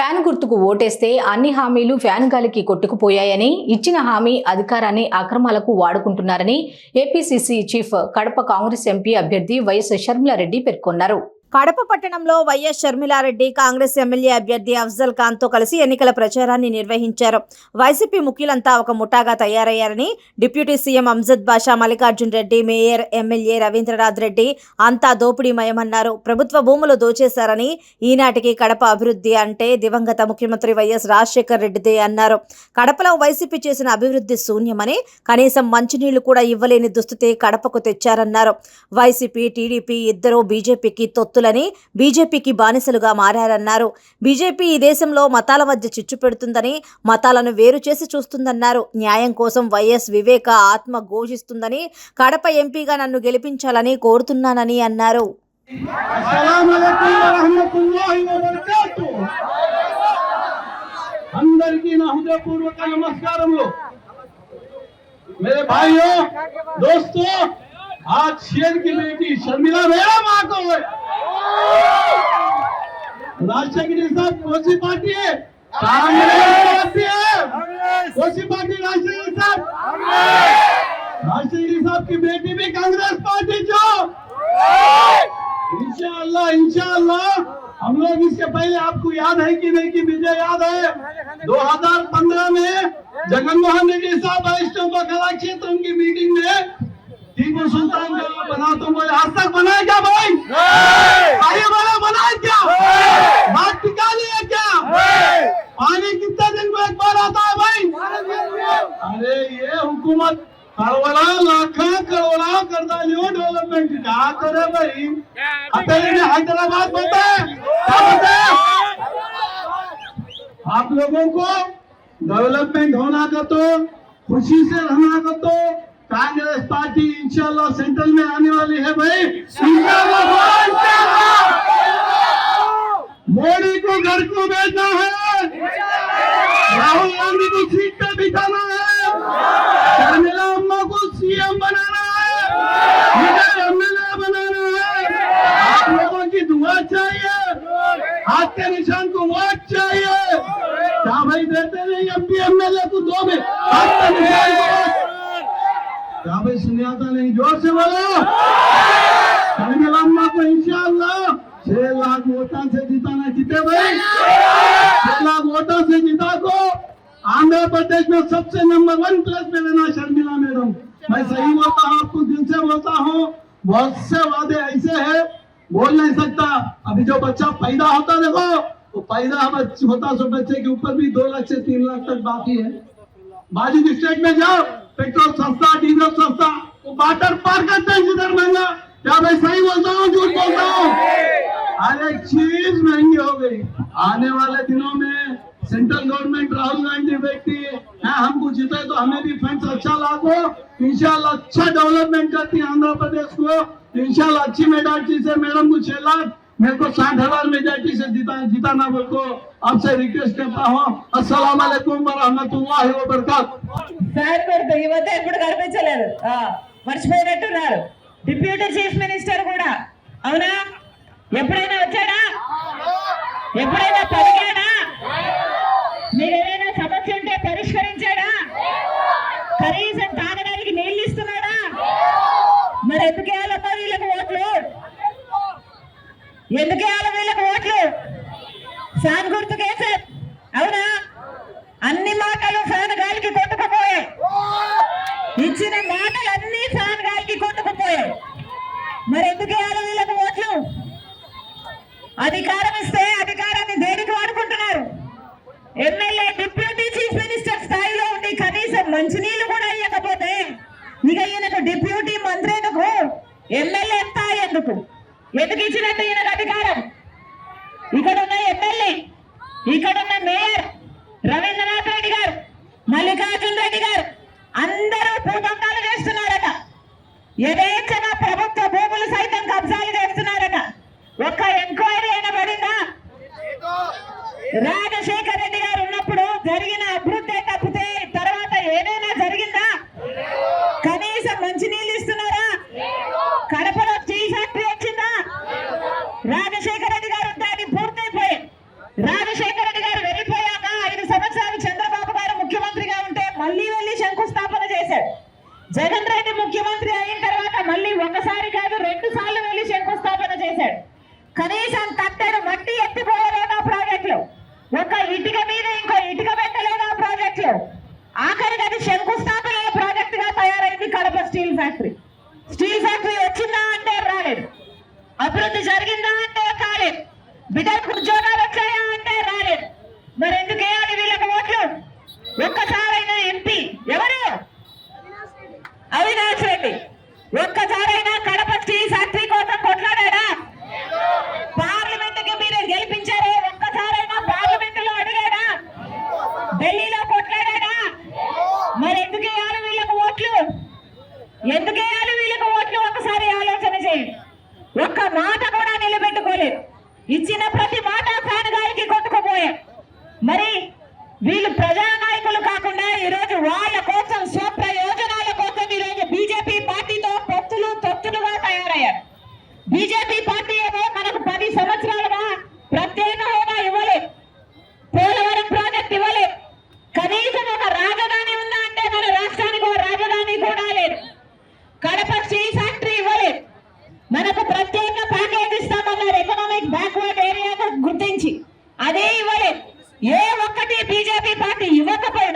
Fan గుర్తుకు ఓటేస్తే అన్ని హామీలు ఫ్యాన్ గాలికి కొట్టుకుపోయాయని ఇచ్చిన హామీ అధికారాన్ని అక్రమాలకు వాడుకుంటున్నారని APCC chief Kadapa Congress MP అభ్యర్థి వైఎస్ షర్మిలారెడ్డి పేర్కొన్నారు. కడప పట్టణంలో వైఎస్ షర్మిలారెడ్డి కాంగ్రెస్ ఎమ్మెల్యే అభ్యర్థి అఫ్జల్ ఖాన్తో కలిసి ఎన్నికల ప్రచారాన్ని నిర్వహించారు. వైసీపీ ముఖ్యులంతా ఒక ముఠాగా తయారయ్యారని deputy CM Amjad Basha Mallikarjun Reddy mayor MLA Ravindranath Reddy అంతా దోపిడీమయమన్నారు. ప్రభుత్వ భూములు దోచేశారని ఈనాటికి కడప అభివృద్ధి అంటే దివంగత ముఖ్యమంత్రి వైఎస్ రాజశేఖర్ రెడ్డిదే అన్నారు. కడపలో వైసీపీ చేసిన అభివృద్ధి శూన్యమని కనీసం మంచినీళ్ళు కూడా ఇవ్వలేని దుస్థితి కడపకు తెచ్చారన్నారు. వైసీపీ టీడీపీ ఇద్దరూ బీజేపీకి తొత్తు తొత్తులని బీజేపీకి బానిసలుగా మారారన్నారు బీజేపీ ఈ దేశంలో మతాల మధ్య చిచ్చు పెడుతుందని మతాలను వేరు చేసి చూస్తుందన్నారు న్యాయం కోసం వైఎస్ వివేక ఆత్మ ఘోషిస్తుందని కడప ఎంపీగా నన్ను గెలిపించాలని కోరుతున్నానని అన్నారు अस्सलाम वालेकुम रहमतुल्लाहि వ బరకాతుహు అందరికీ నా హృదయపూర్వక నమస్కారములు मेरे भाइयों दोस्तों आज शेर की बेटी, शर्मिला मेरा माँ को राजशेखर साहब कौन सी पार्टी है कांग्रेस पार्टी है। कौन सी पार्टी राजशेखर साहब राजशेखर साहब की बेटी भी कांग्रेस पार्टी जो। इंशाअल्लाह इंशाअल्लाह हम लोग इसके पहले आपको याद है कि नहीं, कि मुझे याद है? 2015 में जगनमोहन रेड्डी साहब वरिष्ठों कला क्षेत्र की मीटिंग में टीपू सुल्तान का बना तो मुझे आज तक बनाया क्या भाई? भाई वाला बनाया क्या? बात टिका लिया क्या? पानी कितने दिन में एक बार आता है भाई? अरे ये हुकूमत कड़वला लाखा कड़वला कर डालियो डेवलपमेंट क्या करे भाई? अतः में हैदराबाद बनता है। क्या बनता है? आप लोगों को डेवलपमेंट होना का तो खुशी से रहना का तो कांग्रेस पार्टी इंशाल्लाह सेंट्रल में आने वाली है भाई। मोदी को घर को भेजना है। राहुल गांधी को सीट पे बिठाना है। शर्मिला अम्मा को सीएम बनाना है। मुझे एमएलए बनाना है। आप लोगों की दुआ चाहिए। हाथ के निशान को वोट चाहिए। क्या भाई देते नहीं, एमपी, एमएलए को दो में हाथ के निशान को वोट क्या भाई सुने आता नहीं ज़ोर से बोलो। को इंशाल्लाह छह लाख वोटा से जिताना जीते भाई। छह लाख वोटा से जीता को आंध्र प्रदेश में सबसे नंबर वन प्लेस पे लेना शर्मिला मैडम। मैं सही बोलता हूँ, आपको दिल से बोलता हूँ, बहुत से वादे ऐसे हैं, बोल नहीं सकता। अभी जो बच्चा पैदा होता देखो, वो पैदा होता सो बच्चे के ऊपर भी दो लाख से तीन लाख तक बाकी है। बाजू स्टेट में जाओ। पेट्रोल सस्ता, डीजल सस्ता, वो वाटर पार करते हैं जिधर महँगा। क्या मैं सही बोलता हूँ, झूठ बोलता हूँ? हर एक चीज़ महँगी हो गई। आने वाले दिनों में सेंट्रल गवर्नमेंट राहुल गांधी व्यक्ति है। हमको जीते तो हमें भी फंड अच्छा लागो। इंशाल्लाह अच्छा डेवलपमेंट करती है आंध्र प्रदेश को। इंशाल्लाह अच्छी मेजॉरिटी से मैडम को छह लाख मेरे को साठ हजार मेजॉरिटी से जीता जीताना बोल को आपसे रिक्वेस्ट करता हूँ अस्सलाम वालेकुम वरहमतुल्लाहि वबरकातुहू సార్ గుర్తు ఈ మధ్య ఎప్పుడు కనిపించలేదు ఆ, మర్చిపోయినట్టున్నారు డిప్యూటీ చీఫ్ మినిస్టర్ కూడా అవునా ఎప్పుడైనా వచ్చాడా ఎప్పుడైనా పలికాడా మీరు ఏదైనా సమస్య ఉంటే పరిష్కరించాడా కనీసం తాగడానికి నీళ్ళు ఇస్తున్నాడా మరి ఎందుకు వేయాలమ్మా వీళ్ళకి ఓట్లు ఎందుకు వేయాలి వీళ్ళకి ఓట్లు? ఫ్యాన్ గుర్తుకే సార్. అవునా? అన్ని మాటలు ఫ్యాన్ గాలికి కొట్టుకుపోయాయి ఇచ్చిన మాటలు అన్ని ఫ్యాన్ గాలికి కొట్టుకుపోయాయి మరి ఎందుకు వేయాలి వీళ్ళకి ఓట్లు? అధికారం ఇస్తే అధికారాన్ని దేనికి వాడుకుంటున్నారు? ఎమ్మెల్యే డిప్యూటీ చీఫ్ మినిస్టర్ స్థాయిలో ఉండి కనీసం మంచినీళ్ళు కూడా ఇవ్వకపోతే ఇక ఈయనకు డిప్యూటీ మంత్రి ఎందుకు? ఎమ్మెల్యే ఎంత ఎందుకు? ఎందుకు ఇచ్చినట్టు ఈయనకు అధికారం ఇక్కడ ఉన్న ఎమ్మెల్యే ఇక్కడ ఉన్న మేయర్ రవీంద్రనాథ్ రెడ్డి గారు మల్లికార్జున్ రెడ్డి గారు అందరూ భూకంపాలు చేస్తున్నారట యథేచ్ఛగా ప్రభుత్వ భూములు సైతం కబ్జాలు చేస్తున్నారట. ఒక్క ఎంక్వైరీ అయినా పడిందా? రాజశేఖర్ రెడ్డి గారు ఉన్నప్పుడు జరిగిన అభివృద్ధి తప్పితే తర్వాత ఏదైనా జరిగిందా? కనీసం మంచినీళ్ళు జగన్ రెడ్డి ముఖ్యమంత్రి అయిన తర్వాత మళ్ళీ ఒకసారి కాదు రెండు సార్లు వెళ్ళి శంకుస్థాపన చేశాడు. కనీసం తట్టెను మట్టి ఎత్తిపోయలేదు ఆ ప్రాజెక్టులు? ఒక ఇటుక మీద ఇంకో ఇటుక పెట్టలేదు ఆ ప్రాజెక్టులు? ఆఖరికి అది శంకుస్థాపన ప్రాజెక్ట్గా తయారైంది Kadapa steel factory. Steel factory వచ్చిందా అంటే రాలేదు. అభివృద్ధి జరిగిందా అంటే కాలేదు. బిడ్డ మరి ఎందుకు వేయాలి వీళ్ళకు ఓట్లు? ఎందుకు వేయాలి వీళ్ళకి ఓట్లు? ఒకసారి ఆలోచన చేయండి ఒక్క మాట కూడా నిలబెట్టుకోలేదు. ఇచ్చిన ప్రతి మాట ఫ్యాన్ గారికి కొట్టుకుపోయారు మరి వీళ్ళు ప్రజానాయకులు కాకుండా ఈరోజు వాళ్ళ కోసం స్వప్రయోజనాల కోసం ఈరోజు బీజేపీ పార్టీతో పొత్తులు తొత్తులుగా తయారయ్యారు బీజేపీ పార్టీ ఏమో మనకు పది సంవత్సరాలుగా ప్రత్యేక హోదా ఇవ్వలేదు పోలవరం ప్రాజెక్ట్ ఇవ్వలేదు కనీసం ఒక రాజధాని ఉందా అంటే మన రాష్ట్రానికి ఒక రాజధాని కూడా లేదు కడప స్టీల్ ఫ్యాక్టరీ ఇవ్వలేదు. మనకు ప్రత్యేక ప్యాకేజ్ ఇస్తామన్నారు ఎకనామిక్ బ్యాక్వర్డ్ ఏరియాగా గుర్తించి. అదే ఇవ్వలేదు. ఏ ఒక్కటి బీజేపీ పార్టీ ఇవ్వకపోయినా